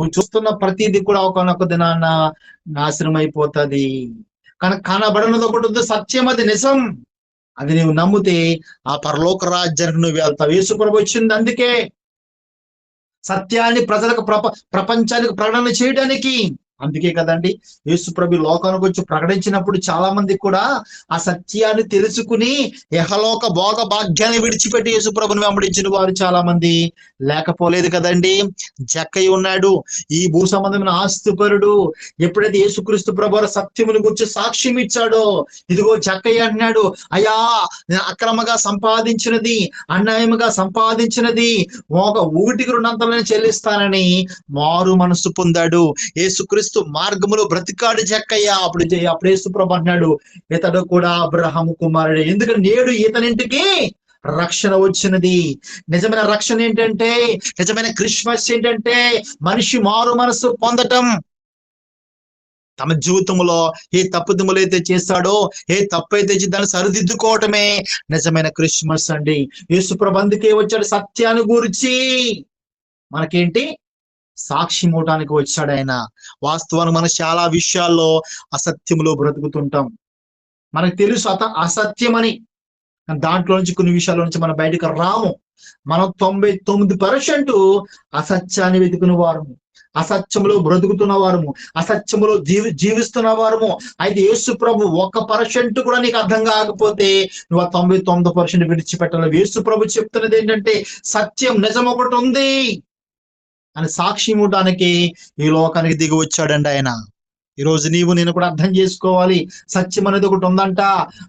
నువ్వు చూస్తున్న ప్రతిదీ కూడా ఒకనొక దినాన్న నాశనం అయిపోతుంది కనుక కనబడినది ఒకటి ఉంది సత్యం అది నిజం. అది నువ్వు నమ్మితే ఆ పరలోక రాజ్యానికి నువ్వు వెళ్తావు. యేసుప్రభు వచ్చింది అందుకే. సత్యాన్ని ప్రజలకు ప్రప ప్రపంచానికి ప్రకటన చేయడానికి అందుకే కదండి యేసుప్రభు లోకానికి వచ్చి ప్రకటించినప్పుడు చాలా మంది కూడా ఆ సత్యాన్ని తెలుసుకుని యహలోక భోగ భాగ్యాన్ని విడిచిపెట్టి యేసుప్రభుని వెంబడించిన వారు చాలా మంది లేకపోలేదు కదండి జక్కయ్య ఉన్నాడు ఈ భూ సంబంధమైన ఆస్తిపరుడు ఎప్పుడైతే యేసుక్రీస్తు ప్రభు సత్యముని గురించి సాక్ష్యం ఇచ్చాడో ఇదిగో జక్కయ్య అంటున్నాడు అయ్యా అక్రమగా అక్రమంగా సంపాదించినది అన్యాయముగా సంపాదించినది ఒక ఊటికి రుణంతలను చెల్లిస్తానని మారు మనసు పొందాడు. యేసుక్రీస్తు మార్గములో బ్రతికాడు చెక్కయ్యా అప్పుడు అప్పుడు యేసుప్రభు అన్నాడు ఇతడు కూడా అబ్రహం కుమారుడు. ఎందుకంటే నేడు ఇతనింటికి రక్షణ వచ్చినది. నిజమైన రక్షణ ఏంటంటే నిజమైన క్రిస్మస్ ఏంటంటే మనిషి మారు మనసు పొందటం. తమ జీవితంలో ఏ తప్పుదములు అయితే చేస్తాడో ఏ తప్పు అయితే దాన్ని సరిదిద్దుకోవటమే నిజమైన క్రిస్మస్ అండి. యేసుప్రభు అందుకే వచ్చాడు సత్యాన్ని గురించి. మనకేంటి? సాక్షి ఇవ్వటానికి వచ్చాడు ఆయన వాస్తవానికి మనం చాలా విషయాల్లో అసత్యములో బ్రతుకుతుంటాం. మనకు తెలుసు అత అసత్యం అని దాంట్లో నుంచి కొన్ని విషయాల నుంచి మనం బయటకు రాము. మనం తొంభై తొమ్మిది పర్సెంట్ అసత్యాన్ని వెతుకున్న వారము. అసత్యంలో బ్రతుకుతున్న వారము. అసత్యంలో జీవి జీవిస్తున్న వారము. అయితే యేసు ప్రభు ఒక పర్సెంట్ కూడా నీకు అర్థం కాకపోతే నువ్వు ఆ తొంభై తొమ్మిది పర్సెంట్ విడిచిపెట్టాలి. యేసు ప్రభు చెప్తున్నది ఏంటంటే సత్యం నిజం ఒకటి ఉంది. అని సాక్షి ఇవ్వడానికి ఈ లోకానికి దిగి వచ్చాడండి ఆయన. ఈ రోజు నీవు నేను కూడా అర్థం చేసుకోవాలి. సత్యం అనేది ఒకటి ఉందంట.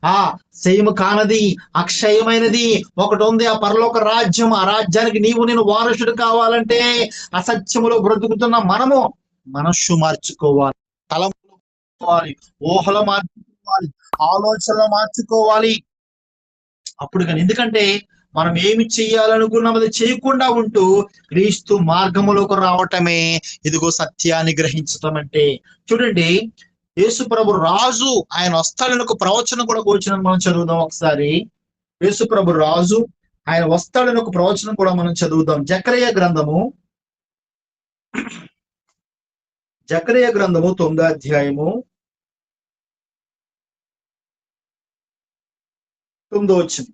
ఆ సేమ్ కానది అక్షయమైనది ఒకటి ఉంది. ఆ పరలోక రాజ్యం ఆ రాజ్యానికి నీవు నేను వారసుడు కావాలంటే అసత్యములో బ్రతుకుతున్న మనము మనస్సు మార్చుకోవాలి. తలం మార్చుకోవాలి. ఊహలు మార్చుకోవాలి. ఆలోచనలు మార్చుకోవాలి. అప్పుడు కానీ ఎందుకంటే మనం ఏమి చెయ్యాలనుకున్నాం అది చేయకుండా ఉంటూ క్రీస్తు మార్గములోకి రావటమే ఇదిగో సత్యాన్ని గ్రహించటం అంటే చూడండి యేసు ప్రభు రాజు ఆయన వస్తాడని ఒక ప్రవచనం కూడా కూర్చుని మనం చదువుదాం ఒకసారి. యేసు ప్రభు రాజు ఆయన వస్తాడని ఒక ప్రవచనం కూడా మనం చదువుదాం. జకరయ్య గ్రంథము జక్రయ గ్రంథము తొమ్మిదో అధ్యాయము తొమ్మిదో వచ్చింది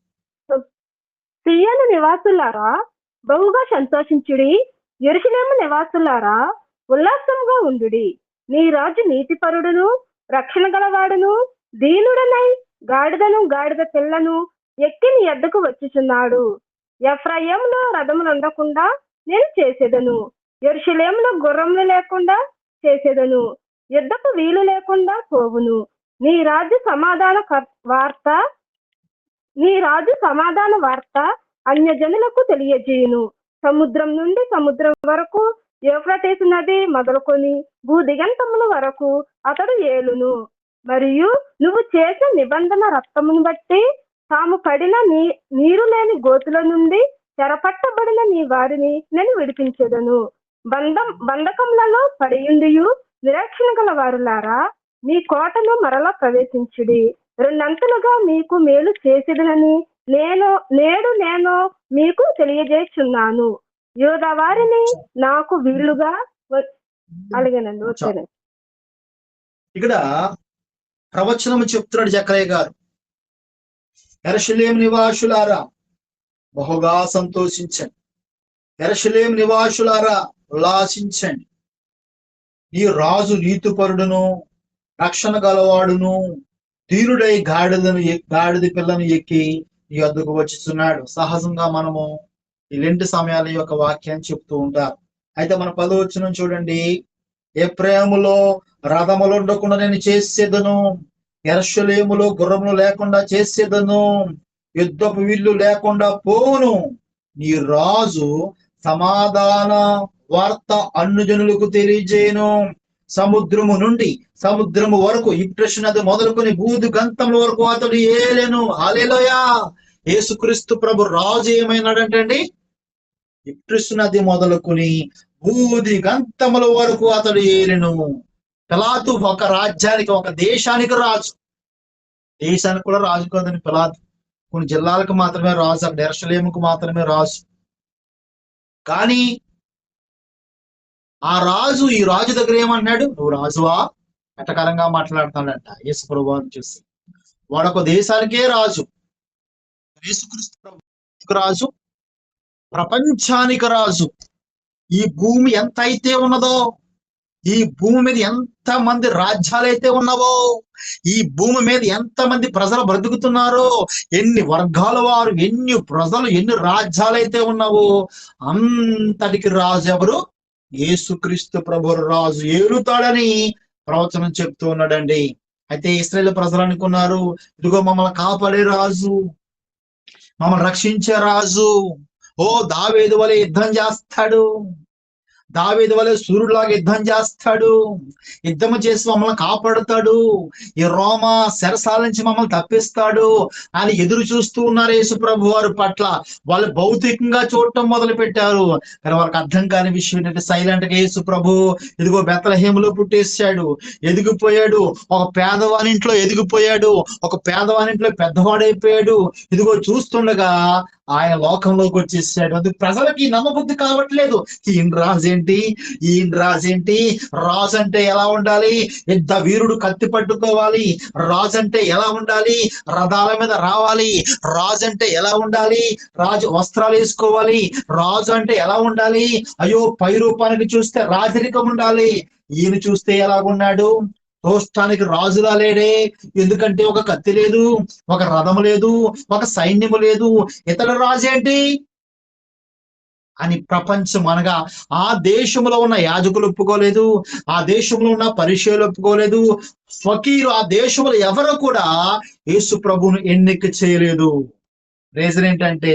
సియను నివాసులారా? బహుగా సంతోషించుడి. ఎరుసలేము నివాసులారా? ఉల్లాసంగా ఉండుడి. నీ రాజు నీతిపరుడును రక్షణ గలవాడును దీనుడనై గాడిదను గాడిద పిల్లను ఎక్కి నీ ఎద్దకు వచ్చుచున్నాడు. ఎఫ్రయంలో రథములు ఉండకుండా నేను చేసేదను. ఎరుసలేములో గుర్రములు లేకుండా చేసేదను. యుద్ధకు వీలు లేకుండా పోవును. నీ రాజు సమాధాన వార్త నీ రాజు సమాధాన వార్త అన్యజనులకు తెలియజేయును. సముద్రం నుండి సముద్రం వరకు యూఫ్రటీసు నది మొదలుకొని భూదిగంతముల వరకు అతడు ఏలును. మరియు నువ్వు చేసే నిబంధన రక్తమును బట్టి తాము పడిన నీ నీరు లేని గోతుల నుండి చెరపట్టబడిన నీ వారిని నేను విడిపించదను. బంధం బంధకములలో పడియుండియు నిరీక్షణ గల వారులారా మీ కోటను మరలా ప్రవేశించుడి. రెండంతలుగా మీకు మేలు చేసేదనని నేను నేడు నేను మీకు తెలియజేస్తున్నాను. యోధ వారిని నాకు వీలుగా అలాగేనండి వచ్చాను ఇక్కడ ప్రవచనము చెప్తున్నాడు జకరయ్య గారు. ఎరషలేం నివాసులారా బహుగా సంతోషించండి. ఎరషలేం నివాసులారా ఉల్లాసించండి. ఈ రాజు నీతిపరుడును రక్షణ గలవాడును ధీరుడై గాడిదను గాడిద పిల్లను ఎక్కి ఈ వద్దకు వచ్చిస్తున్నాడు సహజంగా మనము ఇలాంటి సమయాల యొక్క వాక్యాన్ని చెప్తూ ఉంటారు అయితే మన పదవచనం చూడండి. ఎప్రేములో రథములు ఉండకుండా నేను చేసేదను. ఎరస్యులేములో గుర్రములు లేకుండా చేసేదను. యుద్ధపు విల్లు లేకుండా పోను నీ రాజు సమాధాన వార్త అన్ను జనులకు తెలియజేయను. సముద్రము నుండి సముద్రము వరకు ఇప్రెషన్ నది మొదలుకొని బూదు గంతముల వరకు అతడు ఏలెను. అలేలోయా యేసుక్రీస్తు ప్రభు రాజు ఏమైనాడంటండి? ఇప్రెస్ నది మొదలుకొని బూది గంతముల వరకు అతడు ఏలెను. పిలాతు ఒక రాజ్యానికి ఒక దేశానికి రాజు. దేశానికి కూడా రాజు కాదని పిలాతు. కొన్ని జిల్లాలకు మాత్రమే రాజు అక్కడ మాత్రమే రాజు. కానీ ఆ రాజు ఈ రాజు దగ్గర ఏమన్నాడు? నువ్వు రాజువా? ఎటకారంగా మాట్లాడుతున్నాడంట. యేసు ప్రభువాన్ని చూసి. వాడొక దేశానికే రాజు. యేసుక్రీస్తు రాజు. ప్రపంచానికి రాజు. ఈ భూమి ఎంత అయితే ఉన్నదో ఈ భూమి మీద ఎంత మంది రాజ్యాలైతే ఉన్నావో ఈ భూమి మీద ఎంత మంది ప్రజలు బ్రతుకుతున్నారో ఎన్ని వర్గాల వారు ఎన్ని ప్రజలు ఎన్ని రాజ్యాలైతే ఉన్నావో అంతటికి రాజు ఎవరు? యేసుక్రీస్తు ప్రభు రాజు ఏలుతాడని ప్రవచనం చెప్తూ ఉన్నాడండి. అయితే ఇస్రాయేల్ ప్రజలు అనుకున్నారు ఇదిగో మమ్మల్ని కాపాడే రాజు మమ్మల్ని రక్షించే రాజు. ఓ దావేదు వలె యుద్ధం చేస్తాడు. దావేది వలె సూర్యుడిలాగా యుద్ధం చేస్తాడు. యుద్ధం చేసి మమ్మల్ని కాపాడుతాడు. ఈ రోమ శరసాల నుంచి మమ్మల్ని తప్పిస్తాడు. అని ఎదురు చూస్తూ ఉన్నారు యేసు ప్రభు వారి పట్ల. వాళ్ళు భౌతికంగా చూడటం మొదలు పెట్టారు కానీ వాళ్ళకి అర్థం కాని విషయం ఏంటంటే సైలెంట్గా యేసు ప్రభు ఇదిగో బెత్తలహేములో పుట్టేశాడు. ఎదిగిపోయాడు. ఒక పేదవాని ఇంట్లో ఎదిగిపోయాడు. ఒక పేదవానింట్లో పెద్దవాడైపోయాడు. ఇదిగో చూస్తుండగా ఆయన లోకంలోకి వచ్చేసాడు. అందుకు ప్రజలకి నమ్మబుద్ధి కావట్లేదు. ఈయన రాజేంటి? ఏంటి ఈయన రాజేంటి? ఏంటి రాజు అంటే ఎలా ఉండాలి? ఎంత వీరుడు కత్తి పట్టుకోవాలి. రాజు అంటే ఎలా ఉండాలి? రథాల మీద రావాలి. రాజు అంటే ఎలా ఉండాలి? రాజు వస్త్రాలు వేసుకోవాలి. రాజు అంటే ఎలా ఉండాలి? అయ్యో పై రూపానికి చూస్తే రాజరికం ఉండాలి. ఈయన చూస్తే ఎలాగున్నాడు? తోష్టానికి రాజులా లేడే. ఎందుకంటే ఒక కత్తి లేదు ఒక రథం లేదు ఒక సైన్యము లేదు. ఇతర రాజు ఏంటి అని ప్రపంచం అనగా ఆ దేశంలో ఉన్న యాజకులు ఒప్పుకోలేదు ఆ దేశంలో ఉన్న పరిచయాలు ఒప్పుకోలేదు. ఫకీరు ఆ దేశంలో ఎవరు కూడా యేసు ప్రభును ఎన్నిక చేయలేదు. రీజన్ ఏంటంటే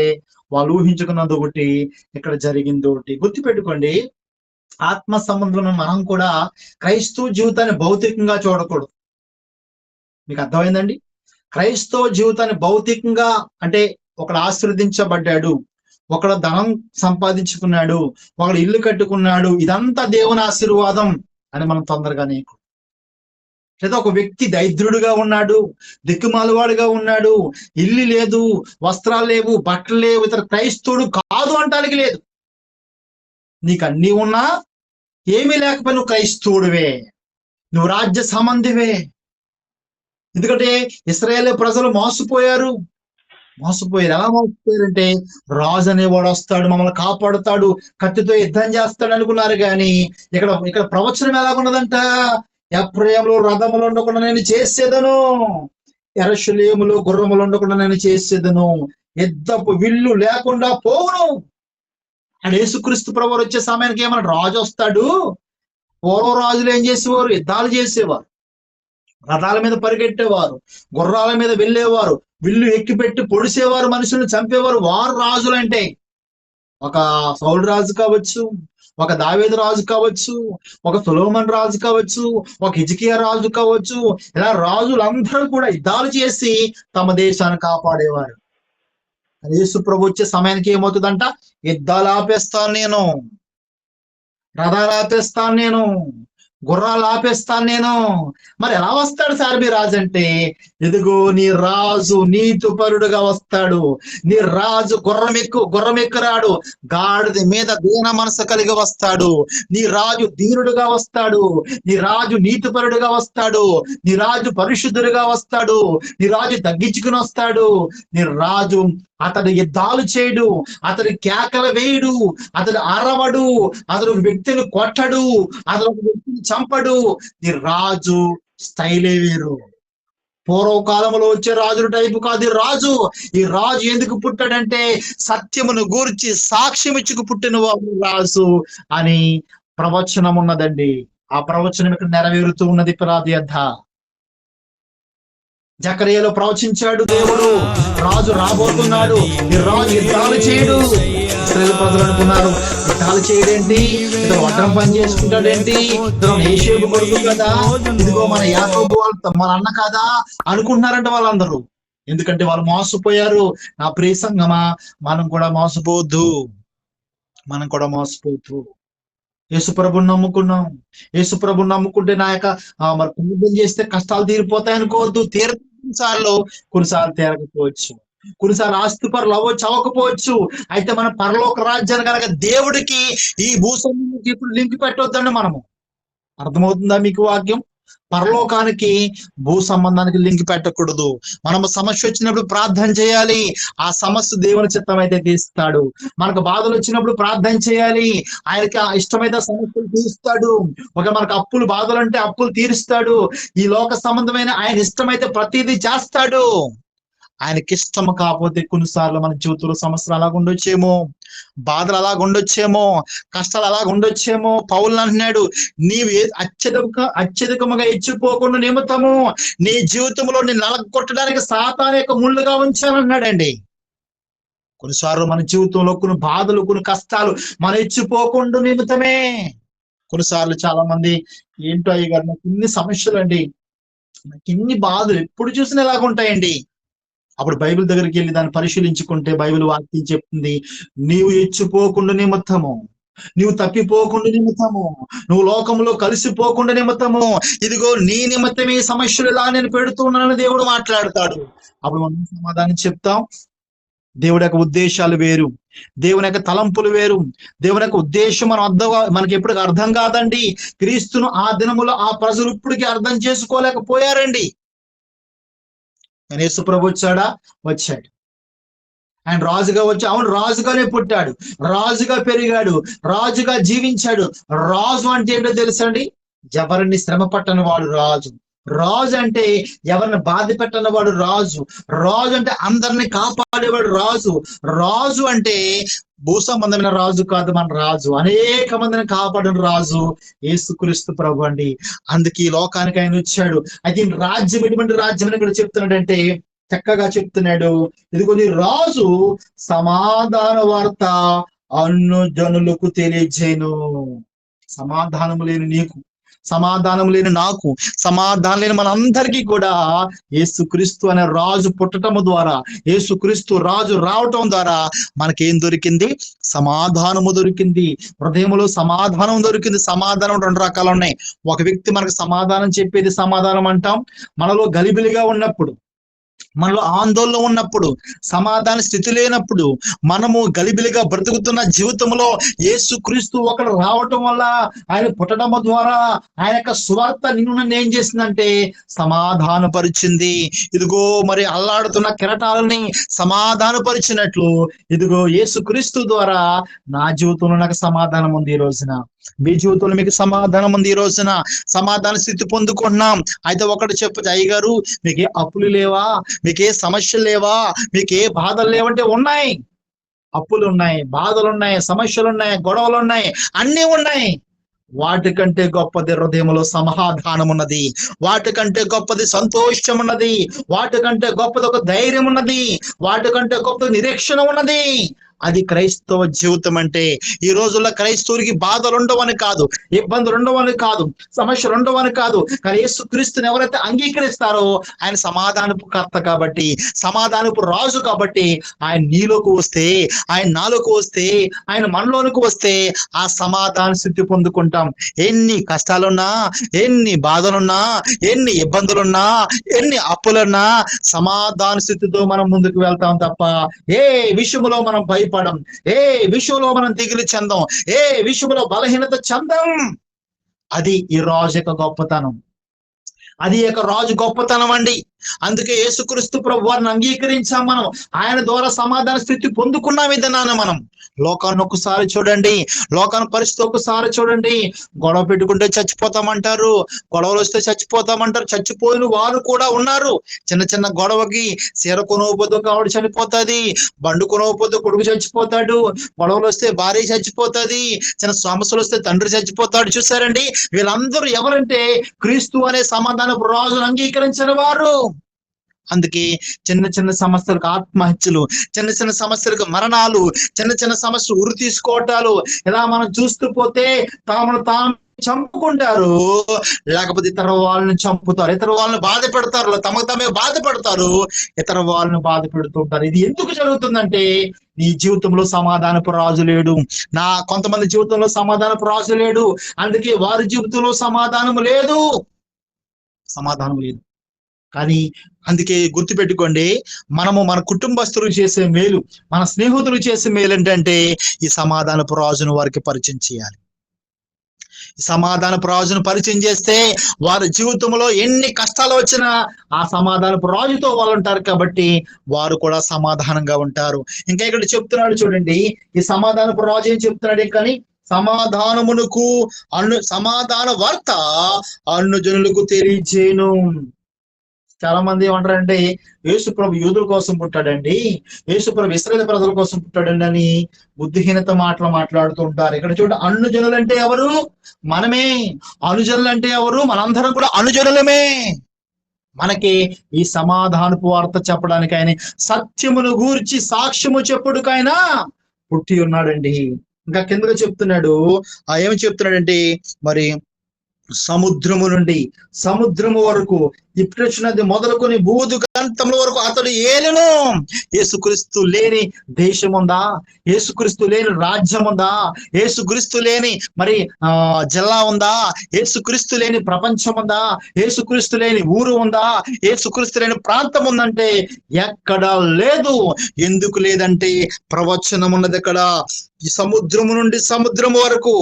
వాళ్ళు ఊహించుకున్నది ఒకటి ఇక్కడ జరిగింది ఒకటి. గుర్తుపెట్టుకోండి ఆత్మ సంబంధం మనం కూడా క్రైస్తవ జీవితాన్ని భౌతికంగా చూడకూడదు. మీకు అర్థమైందండి? క్రైస్తవ జీవితాన్ని భౌతికంగా అంటే ఒకడు ఆశీర్వదించబడ్డాడు ఒకడు ధనం సంపాదించుకున్నాడు ఒకడు ఇల్లు కట్టుకున్నాడు ఇదంతా దేవుని ఆశీర్వాదం అని మనం తొందరగా నీకు లేదా ఒక వ్యక్తి దైద్రుడుగా ఉన్నాడు దిక్కుమాలవాడుగా ఉన్నాడు ఇల్లు లేదు వస్త్రాలు లేవు బట్టలు లేవు ఇతర క్రైస్తవుడు కాదు అంటానికి లేదు. నీకు అన్నీ ఉన్నా ఏమీ లేకపోయినా నువ్వు క్రైస్తవుడివే. నువ్వు రాజ్య సంబంధివే. ఎందుకంటే ఇస్రాయేల్ ప్రజలు మోసపోయారు. మోసపోయారు. ఎలా మోసపోయారంటే రాజు అనేవాడు వస్తాడు మమ్మల్ని కాపాడుతాడు కత్తితో యుద్ధం చేస్తాడు అనుకున్నారు కానీ ఇక్కడ ఇక్కడ ప్రవచనం ఎలాగున్నదంట? ఎప్రయంలో రథములు ఉండకుండా నేను చేసేదను. ఎరశలేములు గుర్రములు ఉండకుండా నేను చేసేదను. యుద్ధపు విల్లు లేకుండా పోవును. అండ్ యేసుక్రీస్తు ప్రభు వచ్చే సమయానికి ఏమన్నా రాజు వస్తాడు. పూర్వ రాజులు ఏం చేసేవారు? యుద్ధాలు చేసేవారు. రథాల మీద పరిగెట్టేవారు. గుర్రాల మీద వెళ్ళేవారు. విల్లు ఎక్కిపెట్టి పొడిసేవారు మనుషులను చంపేవారు. వారు రాజులు అంటే ఒక సౌలు రాజు కావచ్చు ఒక దావేది రాజు కావచ్చు ఒక సులోమన్ రాజు కావచ్చు ఒక హిజికియా రాజు కావచ్చు. ఇలా రాజులందరూ కూడా యుద్ధాలు చేసి తమ దేశాన్ని కాపాడేవారు. యేసు ప్రభు వచ్చే సమయానికి ఏమవుతుందంట? యుద్ధాలు ఆపేస్తాను నేను. రథాలు ఆపేస్తాను నేను. గుర్రాలు ఆపేస్తాను నేను. మరి ఎలా వస్తాడు సార్ రాజు అంటే? ఇదిగో నీ రాజు నీతిపరుడుగా వస్తాడు. నీ రాజు గుర్రం ఎక్కు గుర్రం ఎక్కురాడు గాడిద మీద దీన మనసు కలిగి వస్తాడు. నీ రాజు దీనుడుగా వస్తాడు. నీ రాజు నీతిపరుడుగా వస్తాడు. నీ రాజు పరిశుద్ధుడుగా వస్తాడు. నీ రాజు తగ్గించుకుని వస్తాడు. నీ రాజు అతడు యుద్ధాలు చేయడు. అతడు కేకలు వేయడు. అతడు అరవడు. అతడు వ్యక్తిని కొట్టడు. అతడు వ్యక్తిని చంపడు. ఈ రాజు స్టైలే వేరు. పూర్వకాలంలో వచ్చే రాజుల టైపు కాదు రాజు. ఈ రాజు ఎందుకు పుట్టాడంటే సత్యమును గూర్చి సాక్ష్యం ఇచ్చుకు పుట్టిన వాడు రాజు అని ప్రవచనం ఉన్నదండి ఆ ప్రవచనం ఇక్కడ నెరవేరుతూ ఉన్నది ప్రాధ్యత జకరియలో ప్రవచించాడు దేవుడు. రాజు రాబోతున్నాడు. రాజు యుద్ధాలు చేయడు. ఇస్రాయేల్ ప్రజలు అనుకున్నారు. యుద్ధాలు చేయడేంటి? ఇతను వడ్డం పని చేసుకుంటాడేంటి? ఇతను ఏషేపు కొడుకు కదా. ఇదిగో మన యాకోబు వాళ్ళ మన అన్న కదా అనుకుంటున్నారంట వాళ్ళందరూ. ఎందుకంటే వాళ్ళు మోసపోయారు. నా ప్రియ సంగమా మనం కూడా మోసపోవద్దు. మనం కూడా మోసపోవద్దు. యేసుప్రభుని నమ్ముకున్నాం. యేసుప్రభుని నమ్ముకుంటే నా యొక్క మరి ప్రార్థన చేస్తే కష్టాలు తీరిపోతాయి అనుకోవద్దు తీరు కొన్నిసార్లు కొన్నిసార్లు తేరకపోవచ్చు. కొన్నిసార్లు ఆస్తి పరులు అవ్వచ్చు అవ్వకపోవచ్చు. అయితే మన పరలోక రాజ్యాన్ని కనుక దేవుడికి ఈ భూస్వామ్యానికి ఇప్పుడు లింక్ పెట్టొద్దండి మనము. అర్థమవుతుందా మీకు వాక్యం? పరలోకానికి భూ సంబంధానికి లింక్ పెట్టకూడదు. మనము సమస్య వచ్చినప్పుడు ప్రార్థన చేయాలి. ఆ సమస్య దేవుని చిత్తం అయితే తీస్తాడు. మనకు బాధలు వచ్చినప్పుడు ప్రార్థన చేయాలి. ఆయనకి ఆ ఇష్టమైతే సమస్యలు తీరుస్తాడు. ఒక మనకు అప్పులు బాధలు అంటే అప్పులు తీరుస్తాడు. ఈ లోక సంబంధమైన ఆయన ఇష్టమైతే ప్రతిదీ చేస్తాడు. ఆయనకి ఇష్టం కాకపోతే కొన్నిసార్లు మన జీవితంలో సమస్యలు అలాగ ఉండొచ్చేమో బాధలు అలాగ ఉండొచ్చేమో కష్టాలు అలాగ ఉండొచ్చేమో పౌలు అంటున్నాడు నీవు అత్యధిక అత్యధికముగా ఇచ్చిపోకుండా నిమిత్తము నీ జీవితంలో నేను నలగొట్టడానికి సాతాన్ యొక్క ముళ్ళుగా ఉంచానన్నాడండి. కొన్నిసార్లు మన జీవితంలో కొన్ని బాధలు కొన్ని కష్టాలు మన ఇచ్చిపోకుండా నిమిత్తమే. కొన్నిసార్లు చాలా మంది ఏంటో అయ్యగారు నాకు ఇన్ని సమస్యలు అండి నాకు ఇన్ని బాధలు ఎప్పుడు చూసినా ఇలాగ ఉంటాయండి. అప్పుడు బైబిల్ దగ్గరికి వెళ్ళి దాన్ని పరిశీలించుకుంటే బైబిల్ వాక్యం చెప్తుంది నీవు ఇచ్చిపోకుండా నిమిత్తము. నువ్వు తప్పిపోకుండా నిమిత్తము. నువ్వు లోకంలో కలిసిపోకుండా నిమిత్తము. ఇదిగో నీ నిమిత్తమే ఈ సమస్యలు ఇలా నేను పెడుతున్నానని దేవుడు మాట్లాడతాడు. అప్పుడు మనం సమాధానం చెప్తాం? దేవుడి యొక్క ఉద్దేశాలు వేరు. దేవుని యొక్క తలంపులు వేరు. దేవుని యొక్క ఉద్దేశం మనం అర్థం మనకి ఎప్పుడు అర్థం కాదండి. క్రీస్తును ఆ దినములో ఆ ప్రజలు ఇప్పటికీ అర్థం చేసుకోలేకపోయారండి. కానీ యేసుప్రభు వచ్చాడా? వచ్చాడు. ఆయన రాజుగా వచ్చి అవును రాజుగానే పుట్టాడు. రాజుగా పెరిగాడు. రాజుగా జీవించాడు. రాజు అంటే ఏంటో తెలుసండి ఎవరిని శ్రమ పట్టని వాడు రాజు. రాజు అంటే ఎవరిని బాధ పెట్టని వాడు రాజు. రాజు అంటే అందరిని కాపాడేవాడు రాజు. రాజు అంటే భూ సంబంధమైన రాజు కాదు మన రాజు. అనేక మందిని కాపాడిన రాజు ఏసుక్రీస్తు ప్రభు అండి. అందుకే ఈ లోకానికి ఆయన వచ్చాడు. అయితే రాజ్యం ఎటువంటి రాజ్యం అని ఇక్కడ చెప్తున్నాడంటే చక్కగా చెప్తున్నాడు. ఇదిగోని రాజు సమాధాన వార్త అన్ను జనులకు తెలియజేయను. సమాధానము లేని నీకు. సమాధానం లేని నాకు సమాధానం లేని మనందరికీ కూడా యేసుక్రీస్తు అనే రాజు పుట్టటము ద్వారా యేసుక్రీస్తు రాజు రావటం ద్వారా మనకేం దొరికింది? సమాధానము దొరికింది. హృదయములో సమాధానం దొరికింది. సమాధానం రెండు రకాలు ఉన్నాయి. ఒక వ్యక్తి మనకు సమాధానం చెప్పేది సమాధానం అంటాం. మనలో గలిబిలిగా ఉన్నప్పుడు మనలో ఆందోళన ఉన్నప్పుడు సమాధాన స్థితి లేనప్పుడు మనము గలిబిలిగా బ్రతుకుతున్న జీవితంలో యేసు క్రీస్తు ఒకడు రావటం వల్ల ఆయన పుట్టడం ద్వారా ఆయన యొక్క స్వార్థ నిన్ను ఏం చేసిందంటే సమాధానపరిచింది. ఇదిగో మరి అల్లాడుతున్న కెరటాలని సమాధానపరిచినట్లు ఇదిగో యేసు క్రీస్తు ద్వారా నా జీవితంలో నాకు సమాధానం ఉంది ఈ రోజున. మీ జీవితంలో మీకు సమాధానం ఉంది ఈ రోజున. సమాధాన స్థితి పొందుకున్నాం అయితే ఒకటి చెప్పచ్చు అయ్యగారు మీకు ఏ అప్పులు లేవా? మీకు ఏ సమస్యలు లేవా? మీకు ఏ బాధలు లేవంటే ఉన్నాయి. అప్పులు ఉన్నాయి బాధలు ఉన్నాయి సమస్యలు ఉన్నాయి గొడవలు ఉన్నాయి అన్నీ ఉన్నాయి. వాటికంటే గొప్పది హృదయంలో సమాధానం ఉన్నది. వాటికంటే గొప్పది సంతోషం ఉన్నది. వాటికంటే గొప్పది ఒక ధైర్యం ఉన్నది. వాటికంటే గొప్పది నిరీక్షణ ఉన్నది. అది క్రైస్తవ జీవితం అంటే ఈ రోజుల్లో క్రైస్తవుడికి బాధలు ఉండవని కాదు ఇబ్బందులు ఉండవని కాదు సమస్యలు ఉండవని కాదు. కానీ యేసుక్రీస్తుని ఎవరైతే అంగీకరిస్తారో ఆయన సమాధానపు కర్త కాబట్టి సమాధానపు రాజు కాబట్టి ఆయన నీలోకి వస్తే ఆయన నాలోకి వస్తే ఆయన మనలోనికి వస్తే ఆ సమాధాన స్థితి పొందుకుంటాం. ఎన్ని కష్టాలున్నా ఎన్ని బాధలున్నా ఎన్ని ఇబ్బందులున్నా ఎన్ని అప్పులున్నా సమాధాన స్థితితో మనం ముందుకు వెళ్తాం తప్ప ఏ విషయంలో మనం భయపడం ఏ విషయంలో మనం దిగులు చెందాం. ఏ విషయంలో బలహీనత చెందాం. అది ఈ రాజు యొక్క గొప్పతనం. అది యొక్క రాజు గొప్పతనం అండి. అందుకే యేసుక్రీస్తు ప్రభు వారిని అంగీకరించాం మనం. ఆయన ద్వారా సమాధాన స్థితి పొందుకున్నాం విధానాన్ని మనం. లోకాన్ని ఒకసారి చూడండి. లోకాన్ని పరిస్థితి ఒకసారి చూడండి. గొడవ పెట్టుకుంటే చచ్చిపోతామంటారు. గొడవలు వస్తే చచ్చిపోతామంటారు. చచ్చిపోయిన వారు కూడా ఉన్నారు. చిన్న చిన్న గొడవకి సీర కొనవపోతే ఒక ఆవిడ చనిపోతుంది. బండు కొనవపోతే కొడుకు చచ్చిపోతాడు. గొడవలు వస్తే భార్య చచ్చిపోతుంది. చిన్న సమస్యలు వస్తే తండ్రి చచ్చిపోతాడు. చూసారండి? వీళ్ళందరూ ఎవరంటే క్రీస్తు అనే సమాధానపు రాజును అంగీకరించిన వారు. అందుకే చిన్న చిన్న సమస్యలకు ఆత్మహత్యలు చిన్న చిన్న సమస్యలకు మరణాలు చిన్న చిన్న సమస్యలు ఉరి తీసుకోవటాలు ఇలా మనం చూస్తూ పోతే తామును తాము చంపుకుంటారు. లేకపోతే ఇతర వాళ్ళని చంపుతారు. ఇతర వాళ్ళని బాధ పెడతారు తమకు తమే బాధపడతారు. ఇతర వాళ్ళని బాధ పెడుతుంటారు ఇది ఎందుకు జరుగుతుందంటే నీ జీవితంలో సమాధానపు రాజు లేడు. నా కొంతమంది జీవితంలో సమాధానపు రాజు లేడు. అందుకే వారి జీవితంలో సమాధానం లేదు. సమాధానం లేదు. కానీ అందుకే గుర్తుపెట్టుకోండి మనము మన కుటుంబస్తులు చేసే మేలు మన స్నేహితులు చేసే మేలు ఏంటంటే ఈ సమాధానపు రాజును వారికి పరిచయం చేయాలి. ఈ సమాధానపు రాజును పరిచయం చేస్తే వారి జీవితంలో ఎన్ని కష్టాలు వచ్చినా ఆ సమాధానపు రాజుతో వాళ్ళు ఉంటారు కాబట్టి వారు కూడా సమాధానంగా ఉంటారు. ఇంకా ఇక్కడ చెప్తున్నాడు చూడండి ఈ సమాధానపు రాజు ఏం చెప్తున్నాడు కానీ సమాధానమునకు అన్ను సమాధాన వార్త అన్నుజనులకు జనులకు చాలా మంది ఏమంటారంటే యేసుప్రభు యూదుల కోసం పుట్టాడండి యేసుప్రభు ఇస్రాయల్ ప్రజల కోసం పుట్టాడండి అని బుద్ధిహీనత మాటలు మాట్లాడుతూ ఉంటారు. ఇక్కడ చూడ అనుజనులు అంటే ఎవరు? మనమే. అనుజనులు అంటే ఎవరు? మనందరం కూడా అనుజనులమే. మనకి ఈ సమాధానపు వార్త చెప్పడానికి ఆయన సత్యమును గూర్చి సాక్ష్యము చెప్పుడుకైనా పుట్టి ఉన్నాడండి. ఇంకా కిందగా చెప్తున్నాడు ఆ ఏమి చెప్తున్నాడంటే మరి సముద్రము నుండి సముద్రము వరకు ఇప్రెష్ మొదలుకొని బూదు గంతముల వరకు అతడు ఏలును. యేసుక్రీస్తు లేని దేశం ఉందా యేసుక్రీస్తు లేని రాజ్యం ఉందా యేసుక్రీస్తు లేని మరి ఆ జిల్లా ఉందా? యేసుక్రీస్తు లేని ప్రపంచం ఉందా యేసుక్రీస్తు లేని ఊరు ఉందా? యేసుక్రీస్తు లేని ప్రాంతం ఉందంటే ఎక్కడ లేదు. ఎందుకు లేదంటే ప్రవచనం ఉన్నది ఇక్కడ ఈ సముద్రము నుండి సముద్రం వరకు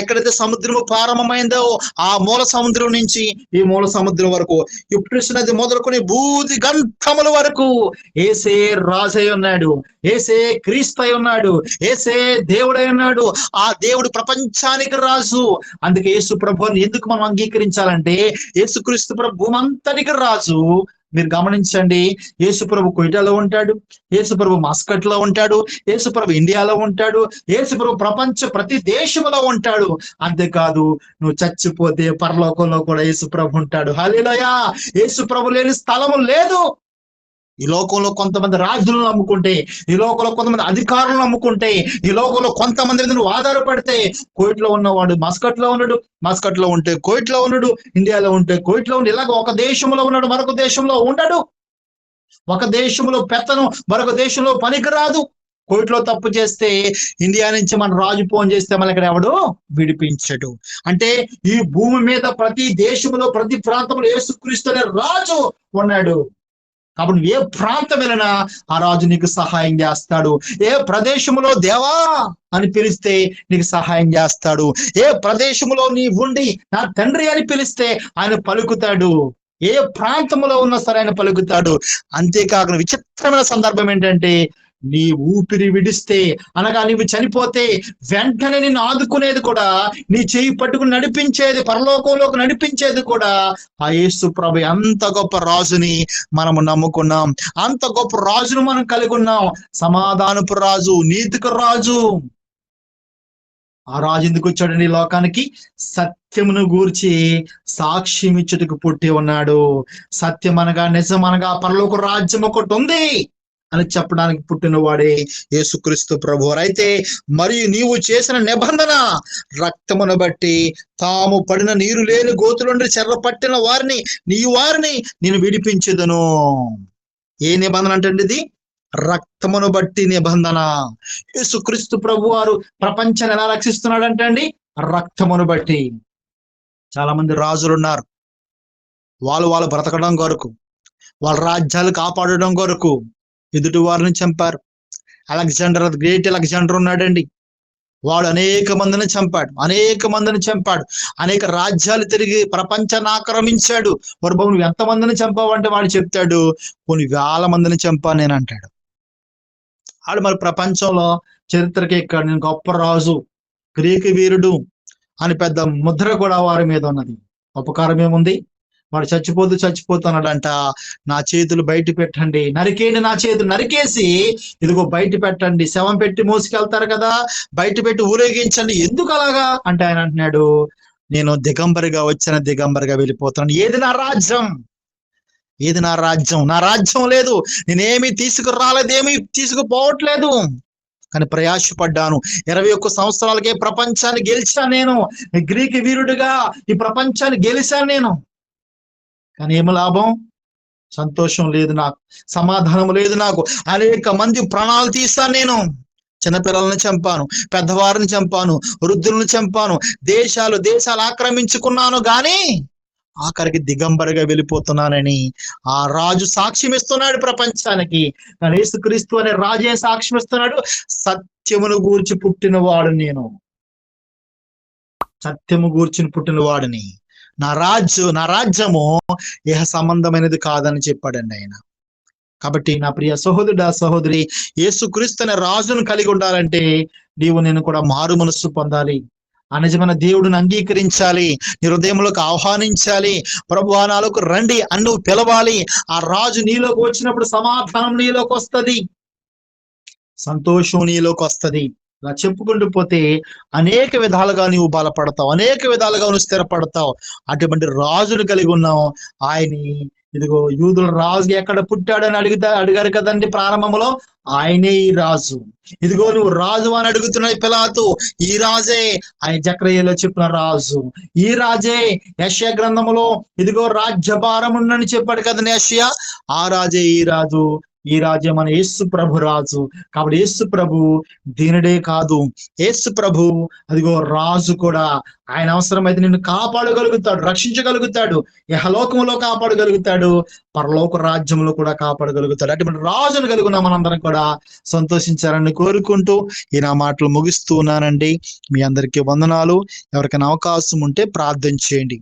ఎక్కడైతే సముద్రము ప్రారంభమైందో ఆ మూల సముద్రం నుంచి ఈ మూల సముద్రం వరకు ఇప్రిస్ నది మొదలుకొని బూది గంధముల వరకు ఏసే రాజై ఉన్నాడు ఏసే క్రీస్తై ఉన్నాడు ఏసే దేవుడై ఉన్నాడు ఆ దేవుడు ప్రపంచానికి రాజు. అందుకే యేసు ప్రభుని ఎందుకు మనం అంగీకరించాలంటే యేసుక్రీస్తు ప్రభు భూమంతటికి రాజు. మీరు గమనించండి యేసుప్రభు కొయిటాలో ఉంటాడు యేసుప్రభు మాస్కట్లో ఉంటాడు యేసుప్రభు ఇండియాలో ఉంటాడు యేసుప్రభు ప్రపంచ ప్రతి దేశంలో ఉంటాడు. అంతేకాదు నువ్వు చచ్చిపోతే పరలోకంలో కూడా యేసుప్రభు ఉంటాడు. హలిలోయా యేసుప్రభు లేని స్థలము లేదు. ఈ లోకంలో కొంతమంది రాజులను నమ్ముకుంటే ఈ లోకంలో కొంతమంది అధికారులను నమ్ముకుంటే ఈ లోకంలో కొంతమంది మీద నువ్వు ఆధారపడితే కోయిట్లో ఉన్నవాడు మస్కట్లో ఉన్నాడు మస్కట్లో ఉంటే కోయిట్లో ఉన్నాడు ఇండియాలో ఉంటే కోయిట్లో ఉండి ఇలాగ ఒక దేశంలో ఉన్నాడు మరొక దేశంలో ఉండడు. ఒక దేశంలో పెత్తను మరొక దేశంలో పనికిరాదు. కోయిట్లో తప్పు చేస్తే ఇండియా నుంచి మన రాజు ఫోన్ చేస్తే మన ఇక్కడ ఎవడు విడిపించడు. అంటే ఈ భూమి మీద ప్రతి దేశంలో ప్రతి ప్రాంతంలో యేసుక్రీస్తు అనే రాజు ఉన్నాడు. కాబట్టి నువ్వు ఏ ప్రాంతం వెళ్ళినా ఆ రాజు నీకు సహాయం చేస్తాడు. ఏ ప్రదేశంలో దేవా అని పిలిస్తే నీకు సహాయం చేస్తాడు. ఏ ప్రదేశంలో నీ ఉండి నా తండ్రి అని పిలిస్తే ఆయన పలుకుతాడు. ఏ ప్రాంతంలో ఉన్నా సరే ఆయన పలుకుతాడు. అంతేకాకుండా విచిత్రమైన సందర్భం ఏంటంటే నీ ఊపిరి విడిస్తే అనగా నీవు చనిపోతే వెంటనే నిన్ను ఆదుకునేది కూడా నీ చేయి పట్టుకుని నడిపించేది పరలోకంలోకి నడిపించేది కూడా ఆ యేసు ప్రభు అంత గొప్ప రాజుని మనము నమ్ముకున్నాం. అంత గొప్ప రాజును మనం కలిగి ఉన్నాం. సమాధానపు రాజు నీతికి రాజు. ఆ రాజు ఎందుకు వచ్చాడు నీ లోకానికి? సత్యమును గూర్చి సాక్ష్యం ఇచ్చుటకు పుట్టి ఉన్నాడు. సత్యం అనగా నిజం అనగా పరలోక రాజ్యం ఒకటి ఉంది. అని చెప్పడానికి పుట్టిన వాడే యేసుక్రీస్తు ప్రభు అయితే మరియు నీవు చేసిన నిబంధన రక్తమును బట్టి తాము పడిన నీరు లేని గోతులుండి చెర్ర పట్టిన వారిని నీ వారిని నేను విడిపించదును. ఏ నిబంధన అంటే ఇది? రక్తమును బట్టి నిబంధన. యేసుక్రీస్తు ప్రభు వారు ప్రపంచాన్ని ఎలా రక్షిస్తున్నాడంటే అండి రక్తమును బట్టి. చాలా మంది రాజులు ఉన్నారు వాళ్ళు వాళ్ళు బ్రతకడం కొరకు వాళ్ళ రాజ్యాలు కాపాడడం కొరకు ఎదుటి వారిని చంపారు. అలెగ్జాండర్ గ్రేట్ అలెగ్జాండర్ ఉన్నాడండి. వాడు అనేక మందిని చంపాడు అనేక మందిని చంపాడు అనేక రాజ్యాలు తిరిగి ప్రపంచాన్ని ఆక్రమించాడు. వారు నువ్వు ఎంతమందిని చంపావంటే వాడు చెప్తాడు కొన్ని వేల మందిని చంపాను నేను అంటాడు. వాడు మరి ప్రపంచంలో చరిత్రకి ఎక్కాడు నేను గొప్ప రాజు గ్రీకు వీరుడు అని పెద్ద ముద్ర కూడా వారి మీద ఉన్నది. ఉపకారం ఏముంది? వాడు చచ్చిపోతూ చచ్చిపోతున్నాడంట నా చేతులు బయట పెట్టండి. నరికేయండి నా చేతులు. నరికేసి ఇదిగో బయట పెట్టండి. శవం పెట్టి మోసుకెళ్తారు కదా. బయట పెట్టి ఊరేగించండి. ఎందుకు అలాగా? అంటే ఆయన అంటున్నాడు నేను దిగంబరిగా వచ్చిన దిగంబరిగా వెళ్ళిపోతున్నాను. ఏది నా రాజ్యం? ఏది నా రాజ్యం? నా రాజ్యం లేదు. నేనేమి తీసుకురాలేదు ఏమి తీసుకుపోవట్లేదు. కానీ ప్రయాసపడ్డాను. ఇరవై ఒక్క సంవత్సరాలకే ప్రపంచాన్ని గెలిచాను నేను. గ్రీక్ వీరుడిగా ఈ ప్రపంచాన్ని గెలిచాను నేను. కానీ ఏమి లాభం? సంతోషం లేదు నాకు. సమాధానం లేదు నాకు. అనేక మంది ప్రాణాలు తీస్తాను నేను. చిన్నపిల్లల్ని చంపాను పెద్దవారిని చంపాను వృద్ధులను చంపాను దేశాలు దేశాలు ఆక్రమించుకున్నాను కానీ ఆఖరికి దిగంబరిగా వెళ్ళిపోతున్నానని ఆ రాజు సాక్ష్యం ఇస్తున్నాడు ప్రపంచానికి. కానీ యేసుక్రీస్తు అనే రాజే సాక్ష్యం ఇస్తున్నాడు. సత్యమును గూర్చి పుట్టినవాడు నేను. సత్యము గూర్చిన పుట్టిన వాడిని నా రాజు నా రాజ్యము ఇహ సంబంధమైనది కాదని చెప్పాడండి ఆయన. కాబట్టి నా ప్రియ సహోదరుడా సహోదరి యేసుక్రీస్తు అనే రాజును కలిగి ఉండాలంటే నీవు నేను కూడా మారు మనస్సు పొందాలి. ఆ నిజమైన దేవుడిని అంగీకరించాలి. నీ హృదయంలోకి ఆహ్వానించాలి. ప్రభువానాలకు రండి అని నువ్వు పిలవాలి. ఆ రాజు నీలోకి వచ్చినప్పుడు సమాధానం నీలోకి వస్తది. సంతోషం నీలోకి వస్తది. ఇలా చెప్పుకుంటూ పోతే అనేక విధాలుగా నీవు బలపడతావు అనేక విధాలుగా నువ్వు స్థిరపడతావు. అటువంటి రాజును కలిగి ఉన్నావు. ఆయన్ని ఇదిగో యూదుల రాజు ఎక్కడ పుట్టాడని అడిగితే అడిగారు కదండి ప్రారంభంలో? ఆయనే ఈ రాజు. ఇదిగో నువ్వు రాజు అని అడుగుతున్నాయి పిలాతు. ఈ రాజే ఆయన చక్రయ్యలో చెప్పిన రాజు. ఈ రాజే యశ్య గ్రంథములో ఇదిగో రాజ్యభారం ఉండని చెప్పాడు కదండి యశ్య ఆ రాజే ఈ రాజు. ఈ రాజ్యం మన యేసు ప్రభు రాజు. కాబట్టి యేసు ప్రభు దీనుడే కాదు. యేసు ప్రభు అదిగో రాజు కూడా ఆయన అవసరమైతే నిన్ను కాపాడగలుగుతాడు రక్షించగలుగుతాడు యహలోకంలో కాపాడగలుగుతాడు పరలోక రాజ్యంలో కూడా కాపాడగలుగుతాడు. అటువంటి రాజును కలిగిన మనందరం కూడా సంతోషించాలని కోరుకుంటూ ఈ నా మాటలు ముగిస్తూ ఉన్నానండి. మీ అందరికీ వందనాలు. ఎవరికైనా అవకాశం ఉంటే ప్రార్థన చేయండి.